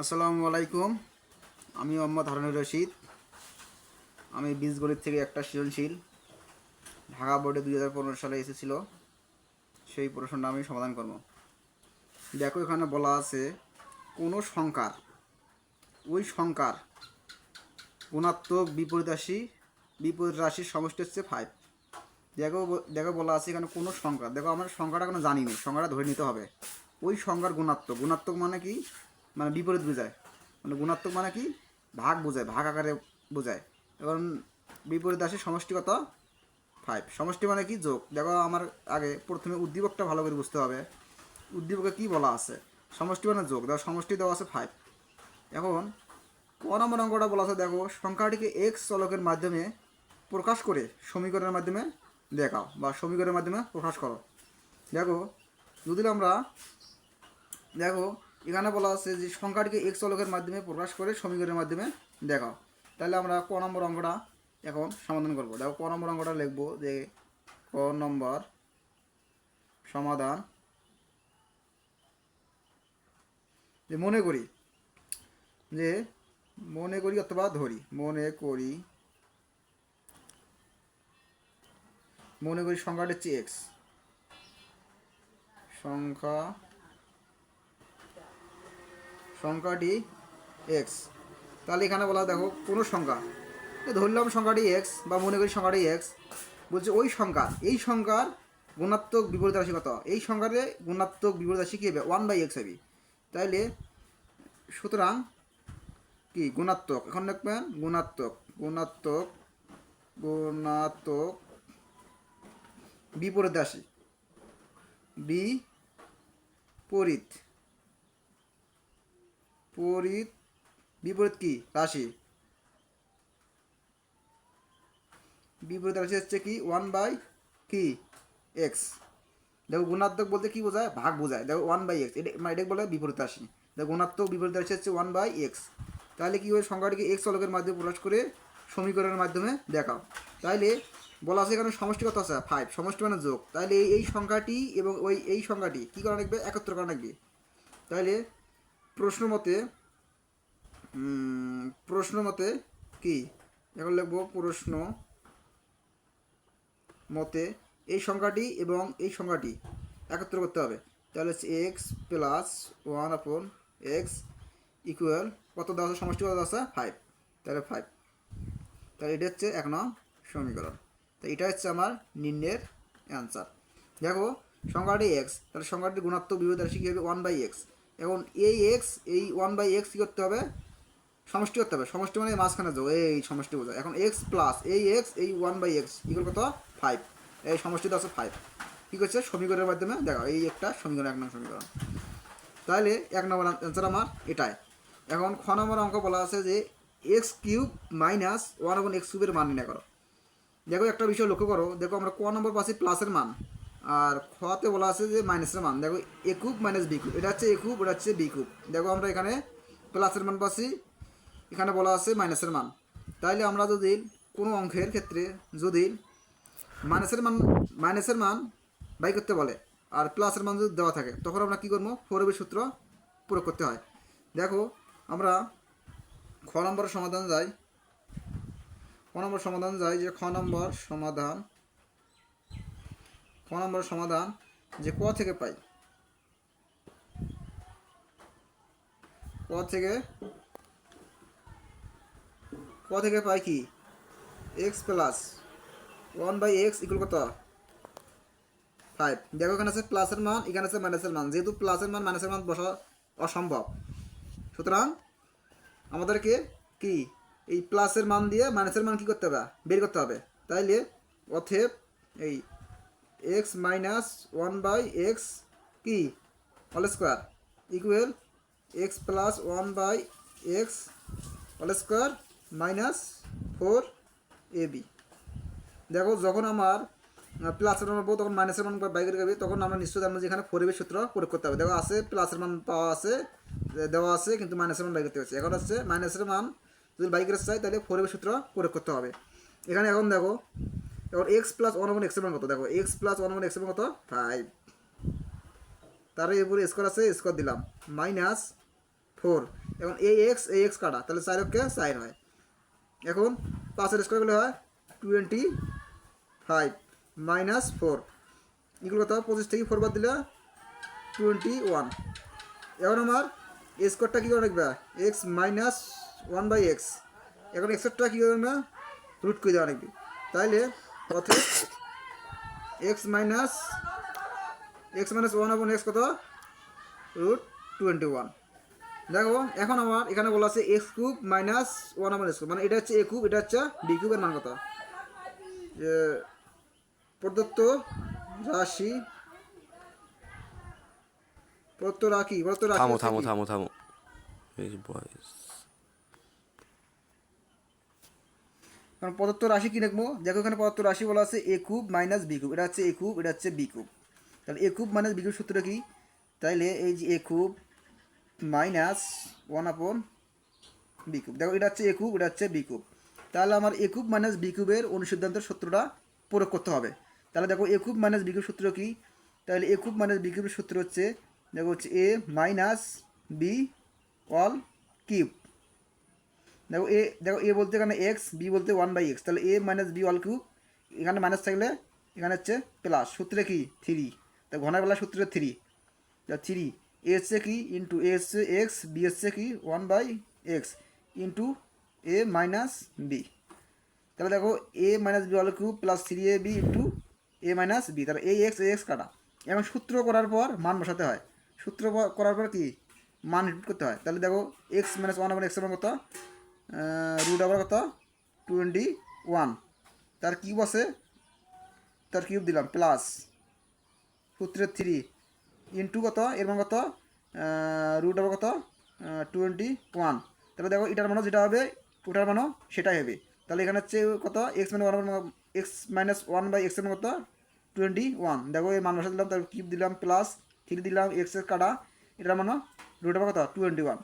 আসসালামু আলাইকুম। আমি মোহাম্মদ হারুনুর রশিদ। আমি বীজগণিত থেকে একটা সৃজনশীল ঢাকা বোর্ডে দুই হাজার পনেরো সালে এসেছিল। সেই প্রশ্নটা আমি সমাধান করব। দেখো, এখানে বলা আছে, কোনো সংখ্যার, ওই সংখ্যার গুণাত্মক বিপরীত রাশি, বিপরীত রাশির সমষ্টি হচ্ছে ফাইভ দেখো দেখো বলা আছে এখানে কোনো সংখ্যা। দেখো, আমরা সংখ্যাটা কোনো জানি না। সংখ্যাটা ধরে নিতে হবে। ওই সংখ্যার গুণাত্মক গুণাত্মক মানে কি? মানে বিপরীত বোঝায়। মানে গুণাত্মক মানে কি? ভাগ বোঝায়, ভাগ আকারে বোঝায়। এখন বিপরীত রাশির সমষ্টি কত ফাইভ সমষ্টি মানে কি? যোগ। দেখো আমার আগে প্রথমে উদ্দীপকটা ভালো করে বুঝতে হবে। উদ্দীপকে কি বলা আছে? সমষ্টি মানে যোগ। দেখো সমষ্টি দেওয়া আছে ফাইভ এখন ক নম্বর অঙ্কটা বলা আছে, দেখো সংখ্যাটিকে এক্স চলকের মাধ্যমে প্রকাশ করে সমীকরণের মাধ্যমে দেখাও বা সমীকরণের মাধ্যমে প্রকাশ করো। দেখো যদি আমরা, দেখো এখানে বলা আছে যে সংখ্যাটিকে এক্স চলকের মাধ্যমে প্রকাশ করে সমীকরণের মাধ্যমে দেখাও। তাহলে আমরা ক নম্বর অঙ্কটা এখন সমাধান করব। দেখো, ক নম্বর অঙ্কটা লিখব যে ক নম্বর সমাধান। যে মনে করি, যে মনে করি অথবা ধরি, মনে করি মনে করি সংখ্যাটা হচ্ছে এক্স সংখ্যা সংখ্যাটি এক্স। তাহলে এখানে বলা দেখো, কোনো সংখ্যা। ধরলাম সংখ্যাটি এক্স, বা মনে করি সংখ্যাটি এক্স। বলছে ওই সংখ্যা, এই সংখ্যার গুণাত্মক বিপরীত রাশি কত? এই সংখ্যারে গুণাত্মক বিপরীত রাশি কী হবে? ওয়ান বাই এক্স হবে। তাইলে সুতরাং কি? গুণাত্মক। এখন লিখবেন গুণাত্মক গুণাত্মক গুণাত্মক বিপরীত রাশি। বিপরীত। পরিত বিপরীত কি? রাশি। বিপরীত রাশি হচ্ছে কি? ওয়ান বাই কি? এক্স দেখো গুণাত্মক বলতে কি বোঝায়? ভাগ বোঝায়। দেখো ওয়ান বাই এক্স এটা মানে এটাকে বলে বিপরীত রাশি। দেখো গুণাত্মক বিপরীত রাশি হচ্ছে ওয়ান বাই এক্স তাহলে কি ওই সংখ্যাটিকে এক্স চলকের মাধ্যমে প্রকাশ করে সমীকরণের মাধ্যমে দেখাও। তাইলে বলা আছে এখানে সমষ্টি কত আছে? ফাইভ সমষ্টি মানে যোগ। তাহলে এই এই সংখ্যাটি এবং ওই এই সংখ্যাটি কী করা লাগবে? একত্র করা লাগবে। তাহলে প্রশ্ন মতে প্রশ্ন মতে কি? এখন লিখব প্রশ্ন মতে এই সংখ্যাটি এবং এই সংখ্যাটি একত্র করতে হবে। তাহলে হচ্ছে x plus one upon x equal কত দেওয়া আছে? সমষ্টি কত দেওয়া ফাইভ তাহলে ফাইভ তাহলে এটা হচ্ছে এক নং সমীকরণ। তো এটা হচ্ছে আমার নিম্নের অ্যান্সার দেখো, সংখ্যাটি এক্স তাহলে সংখ্যাটি গুণাত্মক বিভেদ রাশি কী হবে? ওয়ান বাই এক্স এখন এই এক্স এই ওয়ান বাই এক্স কী করতে হবে? সমষ্টি করতে হবে। সমষ্টি মানে মাঝখানে যাও। এই সমষ্টি বোঝা এখন এক্স প্লাস এই এক্স এই ওয়ান বাই এক্স ইকুয়াল কত? ফাইভ এই সমষ্টিটা আছে ফাইভ কী করছে? সমীকরণের মাধ্যমে দেখো এই একটা সমীকরণ, এক নম্বর সমীকরণ। তাহলে এক নম্বর অ্যান্সার আমার এটাই। এখন খ নম্বর অঙ্ক বলা আছে যে এক্স কিউব মাইনাস ওয়ান এবং এক্স কিউবের মান নির্ণয় করো। দেখো একটা বিষয় লক্ষ্য করো। দেখো আমরা ক নম্বর পাচ্ছি প্লাসের মান। আর খতে বলা আছে যে মাইনাসের মান। দেখো a cube minus b cube এটা হচ্ছে এ কিউব এটা হচ্ছে বি কিউব দেখো, আমরা এখানে প্লাসের মান পাচ্ছি। এখানে বলা আছে মাইনাসের মান। তাইলে আমরা যদি কোনো অঙ্কের ক্ষেত্রে যদি মাইনাসের মান মাইনাসের মান বাই করতে বলে, আর প্লাসের মান যদি দেওয়া থাকে, তখন আমরা কী করব? ফোরবের সূত্র প্রয়োগ করতে হয়। দেখো, আমরা খ নম্বর সমাধান যাই। খ নম্বর সমাধান যাই যে খ নম্বর সমাধান খ নম্বর সমাধান যে ক থেকে পাই? ক থেকে ক থেকে পাই কি? X plus one by x equal কত? ফাইভ দেখো এখানে আছে প্লাসের মান, এখানে আছে মাইনাসের মান। যেহেতু প্লাসের মান মাইনাসের মান বসা অসম্ভব। সুতরাং আমাদেরকে কি? এই প্লাসের মান দিয়ে মাইনাসের মান কি করতে হবে? বের করতে হবে। তাইলে অথেব এই x minus one by x কি? All square equal x plus one by x all square minus four a b দেখো, যখন আমার প্লাসের মান পাবো, তখন মাইনাসের মান বাইকের গাবি তখন আমরা নিশ্চয়ই জানব যে এখানে ফোরের সূত্র প্রয়োগ করতে হবে। দেখো, আছে প্লাসের মান পাওয়া আছে দেওয়া আছে, কিন্তু মাইনাসের মান বাই করতে হচ্ছে। এখন হচ্ছে মাইনাসের মান যদি বাইকের চাই, তাহলে ফোরের সূত্র প্রয়োগ করতে হবে। এখানে এখন দেখো এখন এক্স প্লাস ওয়ান ওয়ান এক্সের মান কত? দেখো এক্স প্লাস ওয়ান ওয়ান এক্সের মান কত? ফাইভ তার এরপরে স্কোয়ার আছে স্কোয়ার দিলাম। মাইনাস ফোর এখন এ এক্স এ এক্স কাটা? তাহলে চার অক্ষে সাইন হয়। এখন পাঁচের স্কোয়ার করলে হয় টোয়েন্টি ফাইভ মাইনাস ফোর এগুলো কত? পঁচিশ থেকে ফোর বাদ দিলে টোয়েন্টি ওয়ান এখন আমার স্কোয়ারটা কী করে রাখবে x minus one by x এখন এক্সেরটা কী করবে না রুট করে দেওয়া রাখবে তাইলে অর্থাৎ x minus x minus one upon x কত? Root twenty one. দেখো এখন আমার এখানে বলা আছে x cube minus one upon x মানে এটা হচ্ছে এ কিউব এটা হচ্ছে বি কিউবের মান কত? যে প্রদত্ত রাশি প্রদত্ত রাখি প্রদত্ত রাশি থামো থামো? থামো থামো। বয়স কারণ প্রদত্ত রাশি কি লিখব দেখো এখানে প্রদত্ত রাশি বলা আছে a cube minus b cube এটা হচ্ছে এ কিউব এটা হচ্ছে বি কিউব তাহলে a cube minus b cube সূত্রটা কি? তাইলে এই যে a cube minus one upon b cube দেখো এটা হচ্ছে এ কিউব এটা হচ্ছে বি কিউব তাহলে আমার এ কিউব মাইনাস বি কিউবের অনুসিদ্ধান্তের সূত্রটা প্রয়োগ করতে হবে। তাহলে দেখো a cube minus b cube সূত্র কি? তাহলে এ কিউব মাইনাস বি কিউবের সূত্র হচ্ছে, দেখো হচ্ছে a minus b all cube দেখো এ দেখো এ বলতে এখানে এক্স বি বলতে ওয়ান বাই এক্স তাহলে a minus b all cube এখানে মাইনাস থাকলে এখানে হচ্ছে প্লাস সূত্রে কি? থ্রি তা ঘনের বেলা সূত্রে থ্রি তা থ্রি এ হচ্ছে কি? ইন্টু এ হচ্ছে এক্স বি হচ্ছে কি? One by x into a minus b তাহলে দেখো a minus b all cube plus three a b into a minus b তাহলে এ এক্স এ এক্স কাটা। এবং সূত্র করার পর মান বসাতে হয়। সূত্র করার পর কি? মান করতে হয়। তাহলে দেখো এক্স মাইনাস ওয়ান এক্সের মান কত? রুট আবার কত? টোয়েন্টি ওয়ান তার কিউব আছে। তার কিউব দিলাম প্লাস সূত্রের থ্রি ইন্টু কত? এর মান কত? রুট আবার কত? টোয়েন্টি ওয়ান তাহলে দেখো, এটার মানও যেটা হবে, ওটার মানও সেটাই হবে। তাহলে এখানে হচ্ছে কত? X minus one x minus one by এক্সের মান কত? টোয়েন্টি ওয়ান দেখো এই মান দিলাম তারপর কিউব দিলাম প্লাস থ্রি দিলাম এক্সের কাটা। এটার মানও রুট আবার কত? টোয়েন্টি ওয়ান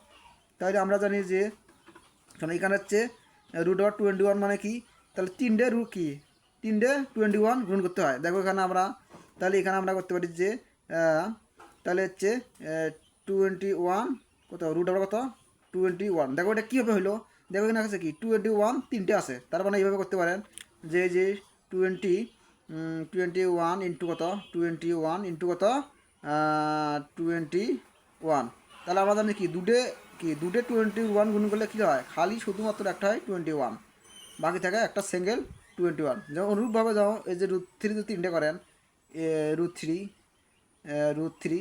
তাহলে আমরা জানি যে কারণ এখানে হচ্ছে রুট ওভার টোয়েন্টি ওয়ান মানে কি? তাহলে তিনটে রুট কি? তিনটে টোয়েন্টি ওয়ান গুণ করতে হয়। দেখো এখানে আমরা, তাহলে এখানে আমরা করতে পারি যে তাহলে হচ্ছে টোয়েন্টি ওয়ান কত? রুট ওভার কত? টোয়েন্টি ওয়ান দেখো এটা কীভাবে হলো দেখো এখানে আছে কি? টোয়েন্টি ওয়ান তিনটে আছে। তার মানে এইভাবে করতে পারেন যে যে টোয়েন্টি টোয়েন্টি ওয়ান ইন্টু কত? টোয়েন্টি ওয়ান ইন্টু কত? টোয়েন্টি ওয়ান তাহলে আমরা জানি কি? দুটে কি? দুটে টোয়েন্টি ওয়ান গুণ করলে কী হয়? খালি শুধুমাত্র একটা হয় টোয়েন্টি ওয়ান বাকি থাকে একটা সিঙ্গেল টোয়েন্টি ওয়ান যেমন অনুরূপভাবে যেমন এই যে রুট থ্রি যদি তিনটে করেন রুট থ্রি রুট থ্রি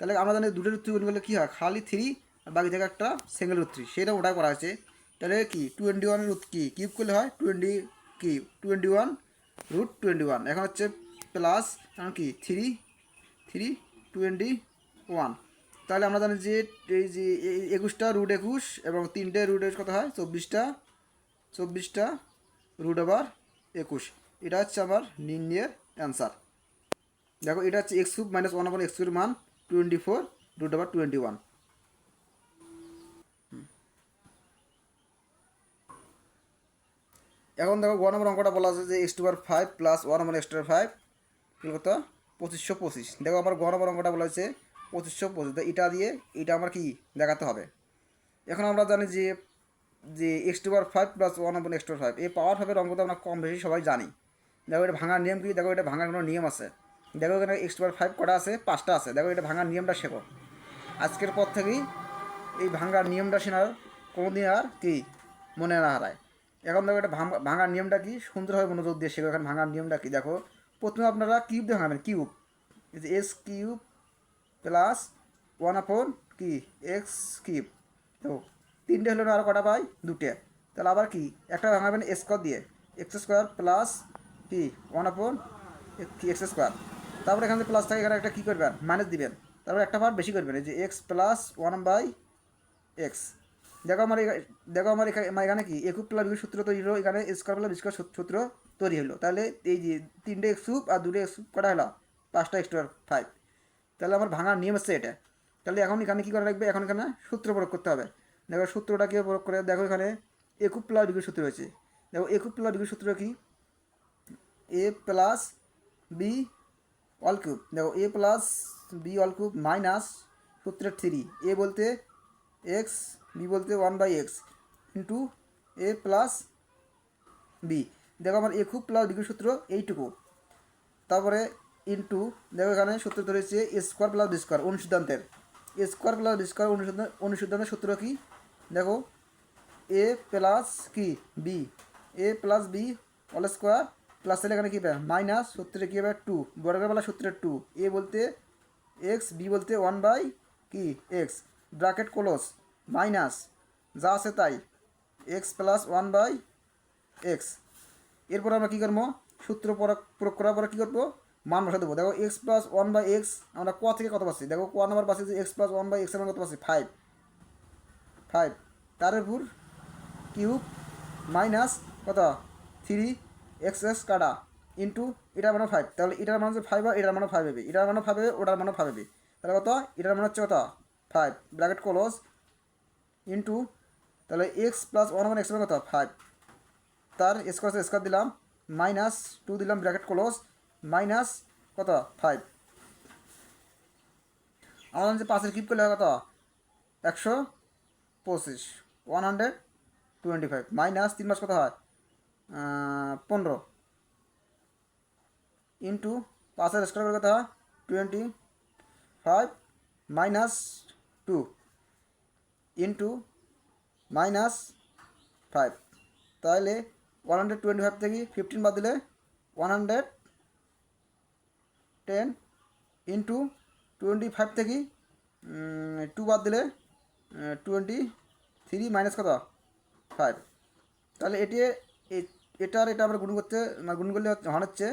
তাহলে আমরা জানি দুটো রুট থ্রি গুণ করলে কী হয়? খালি থ্রি আর বাকি থাকে একটা সিঙ্গেল রুট থ্রি সেটা ওটাই করা হয়েছে। তাহলে কি? টোয়েন্টি ওয়ান রুট কি? কিউব করলে হয় টোয়েন্টি কি? Twenty one root twenty one এখন হচ্ছে প্লাস কি? থ্রি থ্রি টোয়েন্টি ওয়ান তাহলে আমরা জানি যে এই যে একুশটা রুট একুশ এবং তিনটে রুট একুশ কত হয়? চব্বিশটা চব্বিশটা রুট আবার একুশ। এটা হচ্ছে আমার নির্ণয়ের অ্যান্সার দেখো, এটা হচ্ছে এক্স কিউব মাইনাস ওয়ান আবার এক্স কিউবের মান টোয়েন্টি ফোর রুট আবার টোয়েন্টি ওয়ান এখন দেখো ওয়ান নম্বর অঙ্কটা বলা আছে যে এক্স টু বার five plus one number x two five কত পঁচিশশো পঁচিশ। দেখো, আমার গ নম্বর অঙ্কটা বলা হয়েছে পঁচিশশো পঁচিশ এটা দিয়ে এটা আমার কি দেখাতে হবে? এখন আমরা জানি যে যে এক্স টু বার five plus one number x two five এই পাওয়ার ফাইভের অঙ্ক তো আমরা কম বেশি সবাই জানি। দেখো এটা ভাঙার নিয়ম কি? দেখো এটা ভাঙার কোনো নিয়ম আছে। দেখো এখানে এক্স টু বার ফাইভ কটা আছে? পাঁচটা আছে। দেখো এটা ভাঙার নিয়মটা শেখো। আজকের পর থেকেই এই ভাঙার নিয়মটা শোনার কোনোদিন আর কি মনে না হারায়। এখন দেখো এটা ভাঙ- ভাঙার নিয়মটা কি? সুন্দরভাবে মনোযোগ দিয়ে শেখো। এখন ভাঙার নিয়মটা কি? দেখো, প্রথমে আপনারা কিউব দিয়ে ভাঙাবেন cube x cube plus one upon কি? X cube. তো তিনটে হলো না আরও কটা পাই? দুটে। তাহলে আবার কি? একটা ভাঙাবেন স্কোয়ার দিয়ে। এক্স স্কোয়ার প্লাস কি? One upon x square. তারপরে এখানে প্লাস থাকে, এখানে একটা কী করবেন? মাইনাস দিবেন। তারপরে একটা পার্ট বেশি করবেন। এই যে x plus one by x. দেখো আমার দেখো আমার এখা- আমার এখানে কি? একুব প্লাস বি সূত্র তৈরি হলো। এখানে স্কোয়ার প্লাস স্কোয়ার সূত্র তৈরি হলো। তাহলে এই যে তিনটে এক্স আর দুটো এক্স কটা হলো? পাঁচটা এক্স ফাইভ। তাহলে আমার ভাঙার নিয়ম হচ্ছে এটা। তাহলে এখন এখানে কী করে রাখবে এখন এখানে সূত্র প্রয়োগ করতে হবে। দেখো সূত্রটা কীভাবে প্রয়োগ করে? দেখো এখানে একুব প্লাস বিগুর সূত্র রয়েছে। দেখো একুব প্লাস বিগুর সূত্র কি? A plus b all cube দেখো a plus b all cube minus সূত্রের থ্রি। এ বলতে এক্স বি বলতে one by x into a plus b দেখো আমার এ খুব প্লাস বিগুর সূত্র এইটুকু। তারপরে ইন্টু দেখো এখানে সূত্র ধরেছে স্কোয়ার প্লাস বি স্কোয়ার অনুসিদ্ধান্তের। স্কোয়ার প্লাস বি স্কোয়ার অনুসিদ্ধান্ত অনুসিদ্ধান্তের সূত্র কি? দেখো এ প্লাস কি? B a plus b all square plus তাহলে এখানে কী পাবে মাইনাস সূত্রে কী হবে? টু বর্গবেলা সূত্রে টু এ বলতে এক্স বি বলতে ওয়ান বাই কি? এক্স ব্র্যাকেট ক্লোজ মাইনাস যা আছে তাই x plus one by x এরপর আমরা কী করব? সূত্র প্রয়োগ করার পরে কী করব? মান বসা দেবো। দেখো x plus one by x আমরা ক থেকে কত পাচ্ছি? দেখো ক নাম্বার পাচ্ছি যে x plus one by x আমরা কত পাচ্ছি? ফাইভ ফাইভ তার উপর কিউব মাইনাস কত? থ্রি এক্স এক্স কাটা ইন্টু এটার মানে ফাইভ তাহলে এটার মানে ফাইভ আর এটার মানে ফাইভ হবে এটার মানে ফাইভ হবে ওটার মানে ফাইভ হবে তাহলে কত? এটার মানে হচ্ছে কত? ফাইভ ব্র্যাকেট ক্লোজ ইন্টু তাহলে এক্স প্লাস ওয়ান মানে এক্স কত? ফাইভ তার স্কোয়ার স্কোয়ার দিলাম মাইনাস টু দিলাম ব্র্যাকেট ক্লোজ মাইনাস কত? ফাইভ আমাদের যে পাশের কিপ করলে কত? একশো পঁচিশ। One hundred twenty five minus তিন মাস কত হয়? পনেরো। ইন্টু পাঁচের স্কোয়ার করে কত হয়? Twenty five minus two into minus five তাহলে ওয়ান হান্ড্রেড টোয়েন্টি ফাইভ থেকে ফিফটিন বাদ দিলে one hundred ten into twenty five থেকে টু বাদ দিলে টোয়েন্টি থ্রি মাইনাস কত? ফাইভ তাহলে এটি এটার এটা আমরা গুণ করতে মানে গুণ করলে হচ্ছে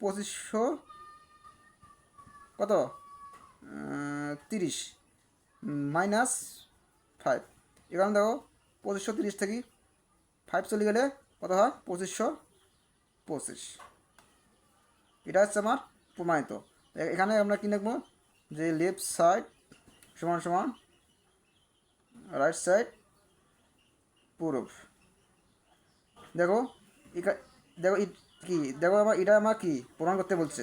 পঁচিশশো কত? তিরিশ মাইনাস ফাইভ এখানে দেখো, পঁচিশশো তিরিশ থেকে ফাইভ চলে গেলে কত হয়? পঁচিশশো পঁচিশ। এটা হচ্ছে আমার প্রমাণিত। এখানে আমরা কী লিখব যে লেফট সাইড সমান সমান রাইট সাইড পূরব দেখো দেখো কি? দেখো আমার এটা আমার কি? প্রমাণ করতে বলছে।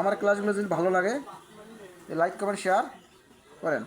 আমার ক্লাসগুলো যদি ভালো লাগে লাইক কমেন্ট শেয়ার করেন।